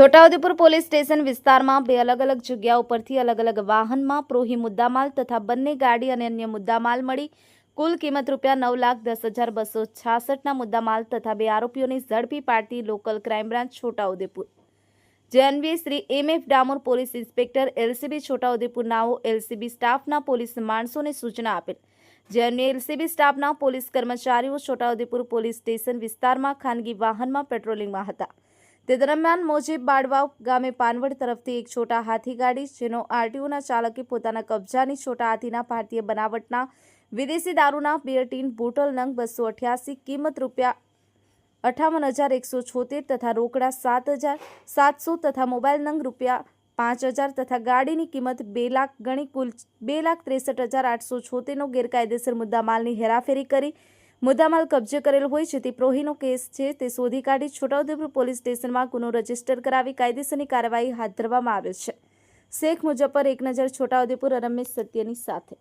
Chhota Udepur police station વિસ્તારમાં બે અલગ અલગ જગ્યાઓ ઉપરથી અલગ અલગ વાહનમાં પ્રોહી મુદ્દામાલ તથા બંને ગાડી અને અન્ય મુદ્દામાલ મળી. કુલ કિંમત રૂપિયા નવ લાખ દસ હજાર બસો છાસઠના મુદ્દામાલ તથા બે આરોપીઓની ઝડપી પાડતી લોકલ ક્રાઇમ બ્રાન્ચ છોટાઉદેપુર. જે અન્વયે Shri M F Damor police inspector LCB Chhotaudepur નાઓ LCB સ્ટાફના પોલીસ માણસોને સૂચના આપેલ. જે અન્વયે એલસીબી સ્ટાફના પોલીસ કર્મચારીઓ છોટાઉદેપુર પોલીસ સ્ટેશન વિસ્તારમાં ખાનગી વાહનમાં પેટ્રોલિંગમાં હતા. તે દરમિયાન મોજીબ બાડવાવ ગામે પાનવડ તરફથી એક છોટા હાથી ગાડી, જેનો આરટીઓના ચાલકે પોતાના કબજાની છોટા હાથીના ભારતીય બનાવટના વિદેશી દારૂના બે ટીન બોટલ નંગ બસો અઠ્યાસી, કિંમત રૂપિયા અઠાવન હજાર એકસો છોતેર તથા રોકડા સાત હજાર સાતસો તથા મોબાઈલ નંગ રૂપિયા પાંચ હજાર તથા ગાડીની કિંમત બે લાખ ગણી કુલ બે લાખ ત્રેસઠ હજાર આઠસો છોતેરનો ગેરકાયદેસર મુદ્દામાલની હેરાફેરી કરી મુદ્દામાલ કબજે કરેલ હોય છે તે પ્રોહીનો કેસ છે. તે શોધી કાઢી છોટાઉદેપુર પોલીસ સ્ટેશનમાં ગુનો રજિસ્ટર કરાવી કાયદેસરની કાર્યવાહી હાથ ધરવામાં આવે છે. શેખ મુજફ્ફર એક નજર છોટાઉદેપુર રમેશ સત્યની સાથે.